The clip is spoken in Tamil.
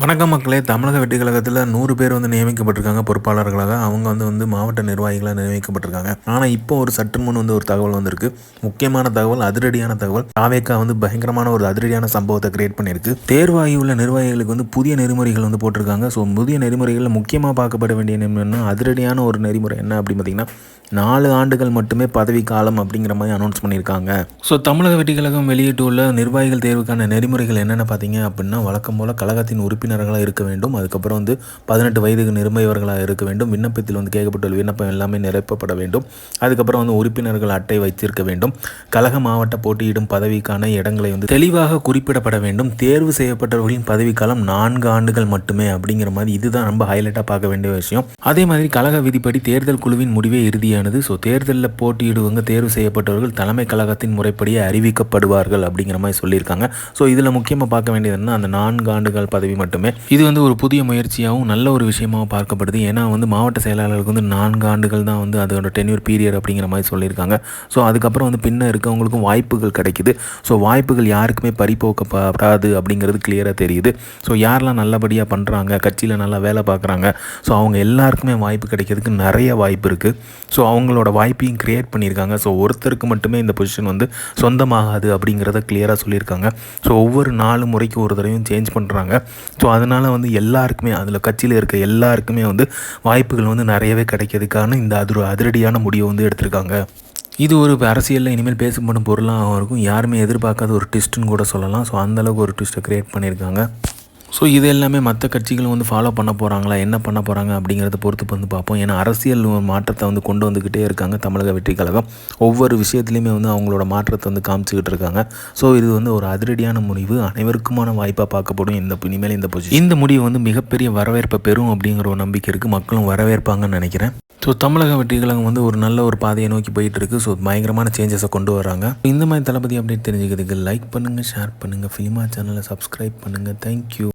வணக்கம் மக்களே. தமிழக வெட்டிக்கழகத்தில் நூறு பேர் வந்து நியமிக்கப்பட்டிருக்காங்க. பொறுப்பாளர்களாக அவங்க வந்து வந்து மாவட்ட நிர்வாகிகளாக நியமிக்கப்பட்டிருக்காங்க. ஆனால் இப்போ ஒரு சற்று முன் வந்து ஒரு தகவல் வந்திருக்கு. முக்கியமான தகவல் அதிரடியான தகவல். தாவேக்கா வந்து பயங்கரமான ஒரு அதிரடியான சம்பவத்தை கிரியேட் பண்ணியிருக்கு. தேர்வாகி உள்ள நிர்வாகிகளுக்கு வந்து புதிய நெறிமுறைகள் வந்து போட்டிருக்காங்க. ஸோ புதிய நெறிமுறைகளில் முக்கியமாக பார்க்கப்பட வேண்டிய நெறிமுறைனா அதிரடியான ஒரு நெறிமுறை என்ன அப்படின்னு பார்த்தீங்கன்னா நாலு ஆண்டுகள் மட்டுமே பதவி காலம் அப்படிங்கிற மாதிரி அனௌன்ஸ் பண்ணியிருக்காங்க. ஸோ தமிழக வெட்டிக்கழகம் வெளியிட்டுள்ள நிர்வாகிகள் தேர்வுக்கான நெறிமுறைகள் என்னென்ன பார்த்தீங்க அப்படின்னா வழக்கம் போல் கழகத்தின் உறுப்பினர்களாக இருக்க வேண்டும். அதுக்கப்புறம் வந்து பதினெட்டு வயதுக்கு நிரம்பியவர்களாக இருக்க வேண்டும். விண்ணப்பத்தில் வந்து கேட்கப்பட்டுள்ள விண்ணப்பம் எல்லாமே நிரப்பப்பட வேண்டும். அதுக்கப்புறம் வந்து உறுப்பினர்கள் அட்டை வைத்திருக்க வேண்டும். கழக மாவட்ட போட்டியிடும் பதவிக்கான இடங்களை வந்து தெளிவாக குறிப்பிடப்பட வேண்டும். தேர்வு செய்யப்பட்டவர்களின் பதவிக்காலம் நான்கு ஆண்டுகள் மட்டுமே அப்படிங்கிற மாதிரி இதுதான் ரொம்ப ஹைலைட்டாக பார்க்க வேண்டிய விஷயம். அதே மாதிரி கழக விதிப்படி தேர்தல் குழுவின் முடிவே இறுதியானது. ஸோ தேர்தலில் போட்டியிடுவங்க தேர்வு செய்யப்பட்டவர்கள் தலைமை கழகத்தின் முறைப்படியே அறிவிக்கப்படுவார்கள் அப்படிங்கிற மாதிரி சொல்லியிருக்காங்க. ஸோ இதில் முக்கியமாக பார்க்க வேண்டியது என்ன அந்த நான்கு ஆண்டுகள் பதவி மட்டும் இது வந்து ஒரு புதிய முயற்சியாகவும் நல்ல ஒரு விஷயமாகவும் பார்க்கப்படுது. ஏன்னா வந்து மாவட்ட செயலாளருக்கு வந்து நான்கு ஆண்டுகள் தான் வந்து அதோட டென்யூர் பீரியட் அப்படிங்கிற மாதிரி சொல்லியிருக்காங்க. ஸோ அதுக்கப்புறம் வந்து பின்ன இருக்கவங்களுக்கும் வாய்ப்புகள் கிடைக்குது. ஸோ வாய்ப்புகள் யாருக்குமே பறிப்போக்கப்படாது அப்படிங்கிறது கிளியராக தெரியுது. ஸோ யாரெல்லாம் நல்லபடியாக பண்ணுறாங்க கட்சியில் நல்லா வேலை பார்க்குறாங்க ஸோ அவங்க எல்லாருக்குமே வாய்ப்பு கிடைக்கிறதுக்கு நிறைய வாய்ப்பு இருக்குது ஸோ அவங்களோட வாய்ப்பையும் க்ரியேட் பண்ணியிருக்காங்க. ஸோ ஒருத்தருக்கு மட்டுமே இந்த பொசிஷன் வந்து சொந்தமாகாது அப்படிங்கிறத கிளியராக சொல்லியிருக்காங்க. ஸோ ஒவ்வொரு நாலு முறைக்கு ஒரு தடவையும் சேஞ்ச் பண்ணுறாங்க ஸோ ஸோ அதனால் வந்து எல்லாருக்குமே அதில் கட்சியில் இருக்க எல்லாருக்குமே வந்து வாய்ப்புகள் வந்து நிறையவே கிடைக்கிறதுக்கான இந்த அதிர அதிரடியான முடிவை வந்து எடுத்திருக்காங்க. இது ஒரு அரசியலில் இனிமேல் பேசப்படும் பொருளாக இருக்கும். யாருமே எதிர்பார்க்காத ஒரு ட்விஸ்ட்டுன்னு கூட சொல்லலாம். ஸோ அந்தளவுக்கு ஒரு ட்விஸ்ட்டை க்ரியேட் பண்ணியிருக்காங்க. ஸோ இது எல்லாமே மற்ற கட்சிகளும் வந்து ஃபாலோ பண்ண போகிறாங்களா என்ன பண்ண போகிறாங்க அப்படிங்கிறத பொறுத்து வந்து பார்ப்போம். ஏன்னா அரசியல் மாற்றத்தை வந்து கொண்டு வந்துக்கிட்டே இருக்காங்க தமிழக வெற்றி கழகம். ஒவ்வொரு விஷயத்துலையுமே வந்து அவங்களோட மாற்றத்தை வந்து காமிச்சிக்கிட்டு இருக்காங்க. ஸோ இது வந்து ஒரு அதிரடியான முடிவு. அனைவருக்குமான வாய்ப்பாக பார்க்கப்படும். இந்த இனிமேல் இந்த பொசிஷன் இந்த முடிவு வந்து மிகப்பெரிய வரவேற்பை பெறும் அப்படிங்கிற ஒரு நம்பிக்கை இருக்குது மக்களும் வரவேற்பாங்கன்னு நினைக்கிறேன். ஸோ தமிழக வெற்றி கழகம் வந்து ஒரு நல்ல ஒரு பாதையை நோக்கி போயிட்டு இருக்கு. ஸோ பயங்கரமான சேஞ்சஸை கொண்டு வராங்க. இந்த மாதிரி தளபதி அப்டேட் தெரிஞ்சுக்கிறதுக்கு லைக் பண்ணுங்கள் ஷேர் பண்ணுங்கள் ஃபிலிமா சேனலை சப்ஸ்கிரைப் பண்ணுங்கள் தேங்க்யூ